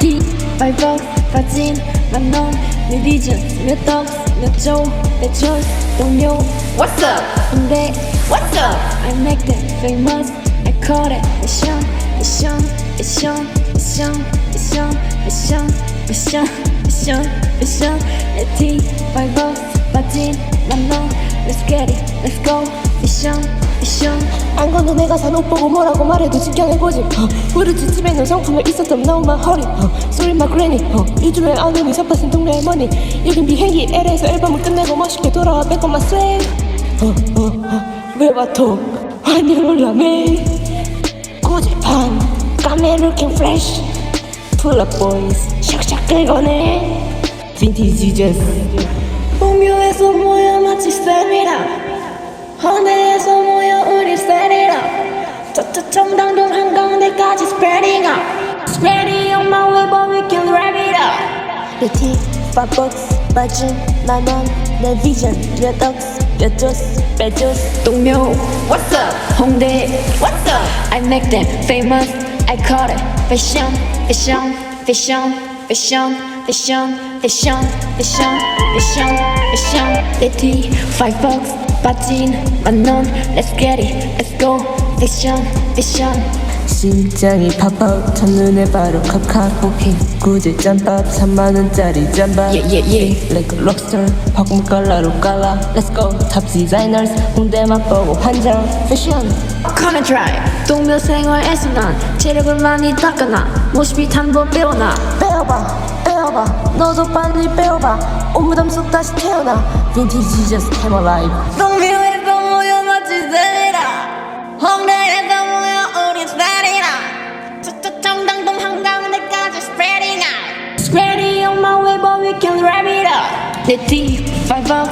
Ти байбокс, пацин, манон Не видя сметокс, начал, течет, тумню What's up? I'm there What's up? I make that famous. I call it a shot, a shot, a shot, a shot, a shot, a shot, a shot, a shot, a shot Ти байбокс, пацин, манон Let's get it, let's go, a shot mission 안 건너 내가 산 옷 보고 뭐라고 말해도 지켜내보지 어, 부르지 집에는 성품을 있었던 my 허리. 어, sorry my granny. 어, 요즘에 아내미 잡아쓴 동네 할머니. 여긴 비행기 L에서 앨범을 끝내고 멋있게 돌아와 뺏고 my slave 어, 어, 어, 왜 와토 환율 올라매 고집한 fresh. Pull up boys. 샥샥 긁어내. Vintage Jesus 동묘에서 모여 마치 쌤이랑 헌내에서 모여 우리 세리라 저저 청담동 한가운데까지 spreading out Spreading on my way but we can wrap it up 내 티, five bucks, 빠진 만원 내 vision 몇 억스, 몇 조스, 몇 조스 동묘 What's up? 홍대 What's up? I make them famous I call it fashion fashion fashion fashion fashion fashion fashion fashion fashion 내뒤 five bucks 빠진 만원 Let's get it Let's go fashion fashion 심장이 팍팍 첫눈에 바로 카카오히 구제 짬밥 3만원짜리 짬밥 Yeah, yeah, yeah. Like a lobster 박물 깔라로 깔라 Let's go top designers 홍대만 보고 환장 패션 Come and try 동묘 생활에서 난 체력을 많이 닦아놔 모습이 한번 배워놔 빼어봐 빼어봐 너도 빨리 빼어봐 오무담 속 다시 태어나 Vintage just came alive 동묘에서 모여 마치 새라 홍대에서 모여 우리 스타리라 저저 청담동 한가운데까지 spreading out Spreading on my way but we can wrap it up 내 D, five bucks,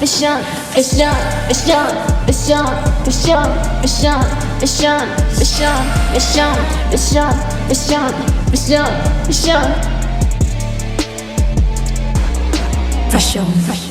fashion, fashion, fashion, fashion, fashion, fashion, fashion, fashion, fashion, fashion, fashion, fashion, fashion. Fashion, fashion.